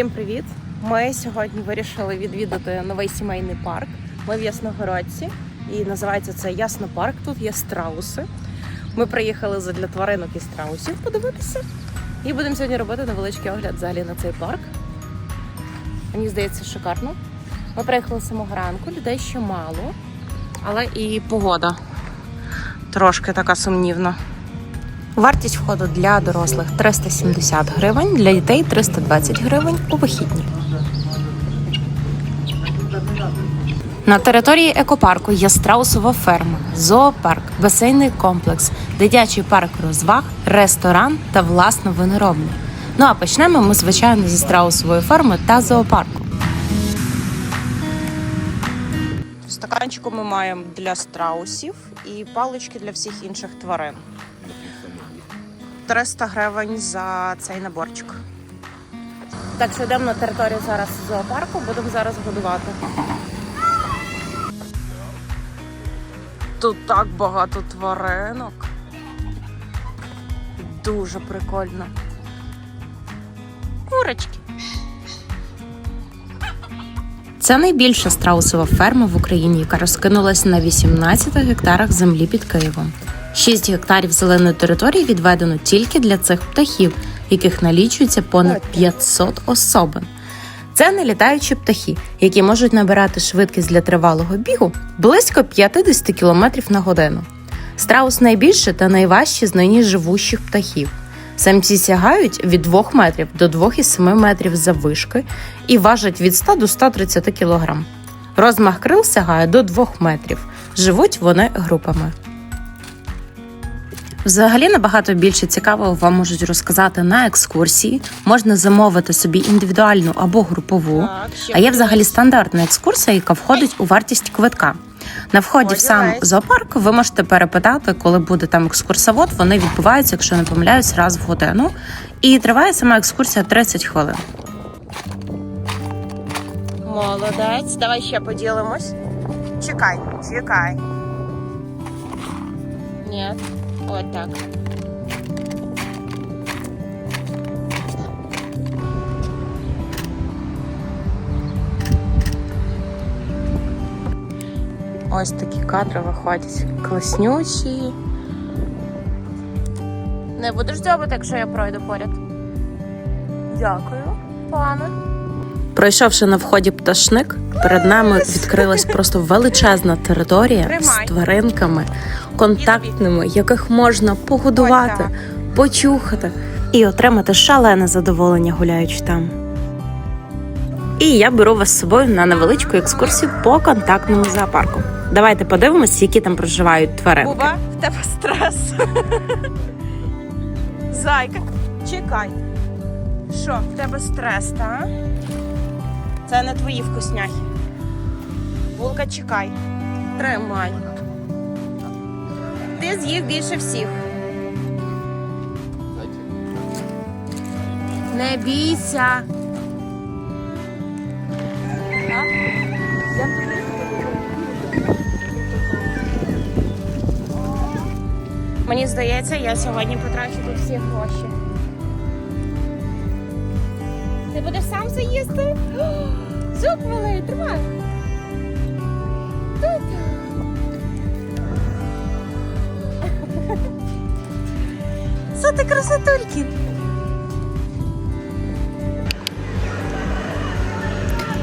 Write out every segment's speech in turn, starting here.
Всім привіт! Ми сьогодні вирішили відвідати новий сімейний парк. Ми в Ясногородці і називається це Яснопарк. Тут є страуси. Ми приїхали задля тваринок і страусів подивитися. І будемо сьогодні робити невеличкий огляд взагалі на цей парк. Мені здається, шикарно. Ми приїхали з самого ранку, людей ще мало, але і погода трошки така сумнівна. Вартість входу для дорослих 370 гривень, для дітей 320 гривень у вихідні. На території екопарку є страусова ферма, зоопарк, басейний комплекс, дитячий парк розваг, ресторан та власна виноробня. Ну а почнемо ми, звичайно, зі страусової ферми та зоопарку. В стаканчику ми маємо для страусів і палички для всіх інших тварин. 300 гривень за цей наборчик. Так що йдемо на територію зараз зоопарку, будемо зараз годувати. Тут так багато тваринок. Дуже прикольно. Курочки. Це найбільша страусова ферма в Україні, яка розкинулася на 18 гектарах землі під Києвом. 6 гектарів зеленої території відведено тільки для цих птахів, яких налічується понад 500 особин. Це нелітаючі птахи, які можуть набирати швидкість для тривалого бігу близько 50 км на годину. Страус найбільше та найважчі з нині живущих птахів. Самці сягають від 2 метрів до 2,7 метрів заввишки і важать від 100 до 130 кг. Розмах крил сягає до 2 метрів. Живуть вони групами. Взагалі набагато більше цікавого вам можуть розказати на екскурсії. Можна замовити собі індивідуальну або групову. А є взагалі стандартна екскурсія, яка входить у вартість квитка. На вході в сам зоопарк ви можете перепитати, коли буде там екскурсовод. Вони відбуваються, якщо не помиляюсь, раз в годину. І триває сама екскурсія 30 хвилин. Молодець, давай ще поділимось. Чекай, чекай. Ні, от так. Ось такі кадри виходять класнючі. Не будеш дзьобати, якщо я пройду поряд. Дякую, пане. Пройшовши на вході пташник, перед нами відкрилась просто величезна територія з тваринками, контактними, яких можна погодувати, почухати і отримати шалене задоволення, гуляючи там. І я беру вас з собою на невеличку екскурсію по контактному зоопарку. Давайте подивимось, які там проживають тваринки. Буба, в тебе стрес. Зайка, чекай. Що, в тебе стрес, та? Це не твої вкусняхи. Булка, чекай. Тримай. Ти з'їв більше всіх. Не бійся. Мені здається, я сьогодні потрачу тут всі гроші. Ти будеш сам все їсти? Зуб малий, тримай. Ти красотульки?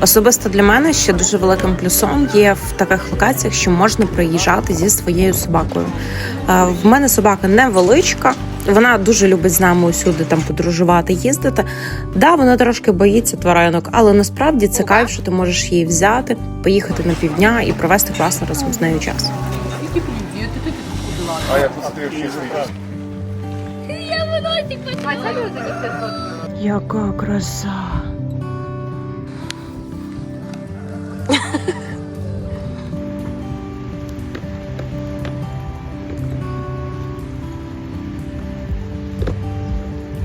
Особисто для мене ще дуже великим плюсом є в таких локаціях, що можна приїжджати зі своєю собакою. Е, В мене собака невеличка, вона дуже любить з нами усюди там подорожувати, їздити. Да, вона трошки боїться тваринок, але насправді це кайф, що ти можеш її взяти, поїхати на півдня і провести класно разом з нею час. А я тут. Яка краса!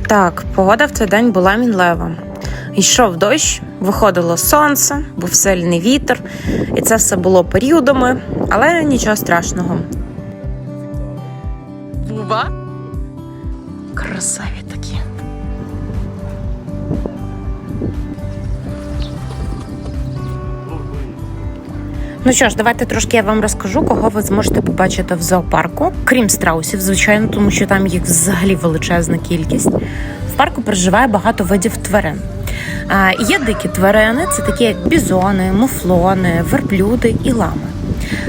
Так, погода в цей день була мінлева. Йшов дощ, виходило сонце, був сильний вітер, і це все було періодами, але нічого страшного. Буба? Красаві такі. Ну що ж, давайте трошки я вам розкажу, кого ви зможете побачити в зоопарку, крім страусів, звичайно, тому що там їх взагалі величезна кількість. В парку проживає багато видів тварин. Є дикі тварини, це такі як бізони, муфлони, верблюди і лами.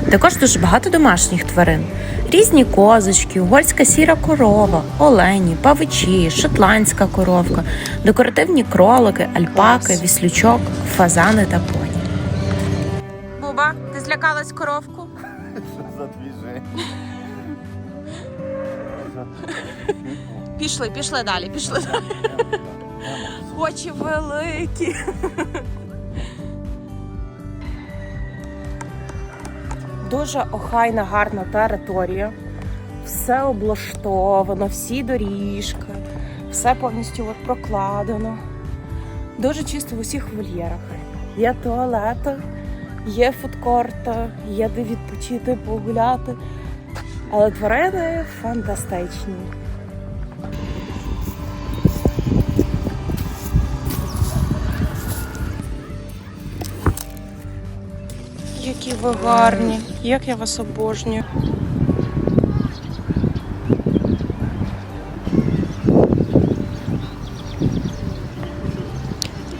Також дуже багато домашніх тварин: різні козочки, угорська сіра корова, олені, павичі, шотландська коровка, декоративні кролики, альпаки, віслючок, фазани та поні. Буба, ти злякалась коровку? за. Пішли, пішли далі, пішли далі. Очі великі. Дуже охайна, гарна територія. Все облаштовано, всі доріжки, все повністю от прокладено. Дуже чисто в усіх вольєрах. Є туалети, є фудкорти, є де відпочити, погуляти. Але тварини фантастичні. Які ви гарні, як я вас обожнюю.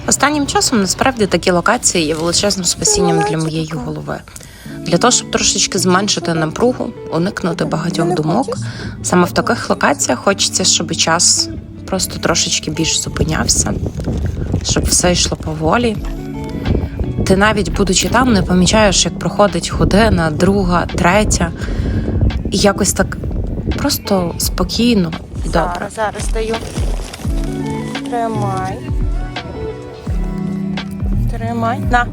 Останнім часом насправді такі локації є величезним спасінням для моєї голови. Для того, щоб трошечки зменшити напругу, уникнути багатьох думок, саме в таких локаціях хочеться, щоб час просто трошечки більш зупинявся, щоб все йшло поволі. Ти навіть будучи там, не помічаєш, як проходить година, друга, третя, і якось так просто спокійно і добре. Зараз, зараз даю. Тримай. Тримай. На.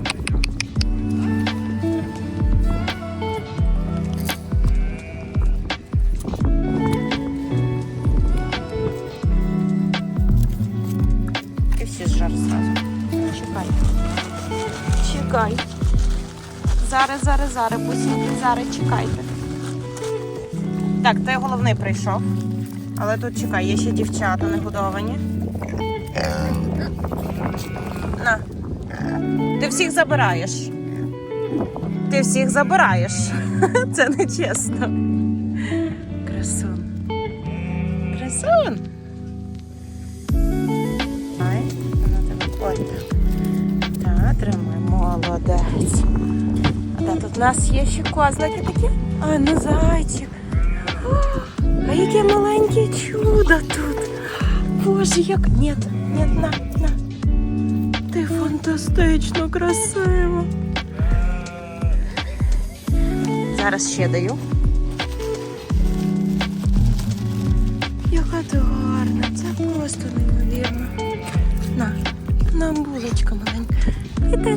Чекай. Зараз, зараз, зараз, бусінки, зараз чекайте. Так, ти головний прийшов. Але тут чекай, є ще дівчата не годовані. На. Ти всіх забираєш. Ти всіх забираєш. Це не чесно. Красун. Красун. Тримай, молодець. А де тут у нас є ще козлики такі? А, ну зайчик. А яке маленьке чудо тут. Боже, як. Ні, ні, на, на. Ти фантастично красива. Зараз ще даю. Яка ти гарна, це просто неймовірно. На, на булочка маленька. Іди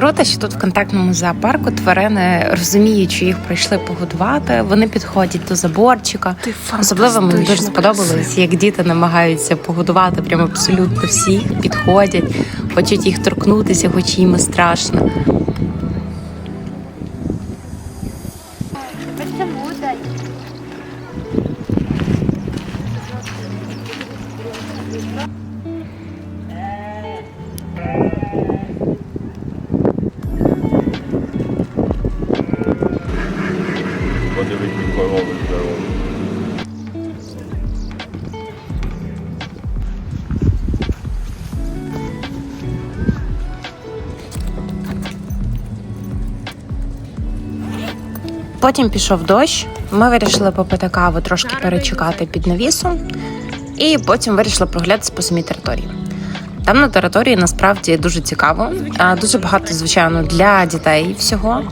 Круто, що тут в контактному зоопарку тварини розуміють, що їх прийшли погодувати. Вони підходять до заборчика. Ти Особливо мені дуже сподобалось, як діти намагаються погодувати прям абсолютно всіх, підходять, хочуть їх торкнутися, хоч їм страшно. Потім пішов дощ. Ми вирішили попити каву, трошки перечекати під навісом, і потім вирішили прогулятися по самій території. Там на території насправді дуже цікаво. Дуже багато, звичайно, для дітей всього.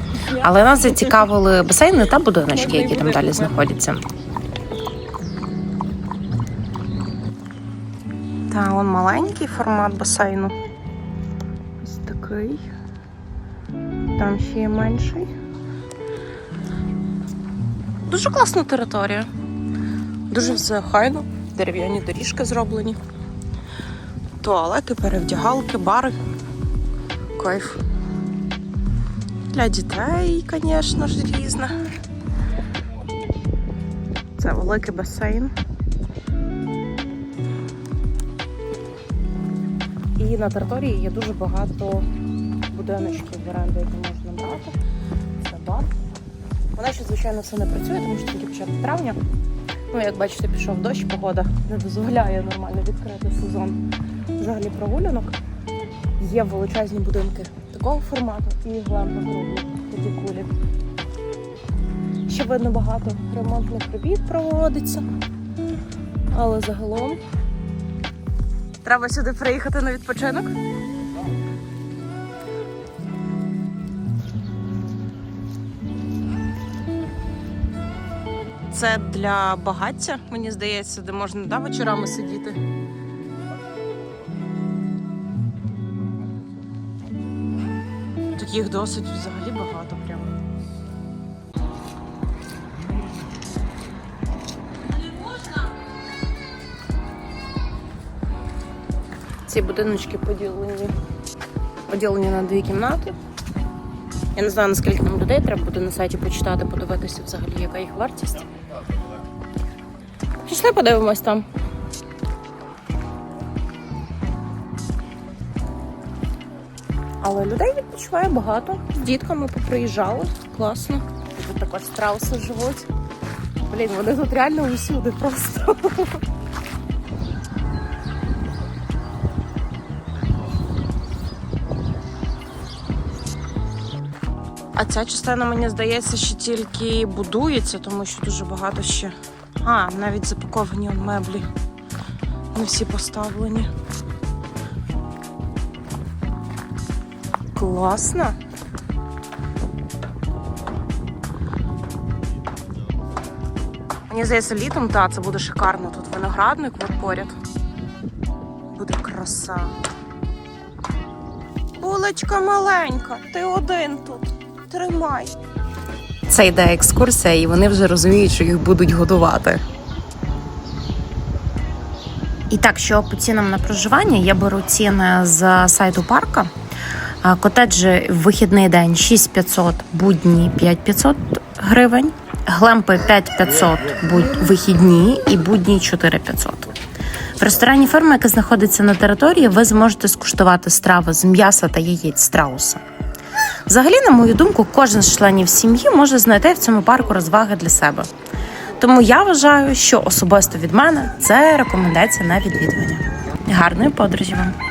Але нас зацікавили басейни та будиночки, які там далі знаходяться. Та он маленький формат басейну. Ось такий. Там ще є менший. Дуже класна територія. Дуже все хайно. Дерев'яні доріжки зроблені. Туалети, перевдягалки, бари. Кайф. Для дітей, звісно ж, різне. Це великий басейн. І на території є дуже багато будиночків в які можна брати. Вона ще, звичайно, все не працює, тому що тільки початок травня. Ну, як бачите, пішов дощ, погода не дозволяє нормально відкрити сезон взагалі прогулянок. Є величезні будинки такого формату і глемпи круглі, такі кулі. Ще видно багато ремонтних робіт проводиться. Але загалом треба сюди приїхати на відпочинок. Це для багаття, мені здається, де можна да, вечорами сидіти. Таких досить взагалі багато прямо. Ці будиночки поділені, поділені на дві кімнати. Я не знаю, наскільки нам людей треба буде на сайті почитати, подивитися взагалі, яка їх вартість. Пішли подивимось там. Але людей відпочиває багато. З дітками поприїжджали. Класно. Тут також страуси живуть. Блін, вони тут реально усюди просто. А ця частина, мені здається, що тільки будується, тому що дуже багато ще. А, навіть запаковані меблі. Не всі поставлені. Класно. Мені здається, літом, так, це буде шикарно. Тут виноградник от поряд. Буде краса. Булочка маленька, ти один тут. Тримай. Це йде екскурсія, і вони вже розуміють, що їх будуть годувати. І так, що по цінам на проживання, я беру ціни з сайту парка. Котеджі в вихідний день 6500, будні 5500 гривень, глемпи 5500 будь вихідні і будні 4500. В ресторані ферми, яка знаходиться на території, ви зможете скуштувати страви з м'яса та яєць страуса. Взагалі, на мою думку, кожен з членів сім'ї може знайти в цьому парку розваги для себе. Тому я вважаю, що особисто від мене це рекомендація на відвідування. Гарної подорожі вам!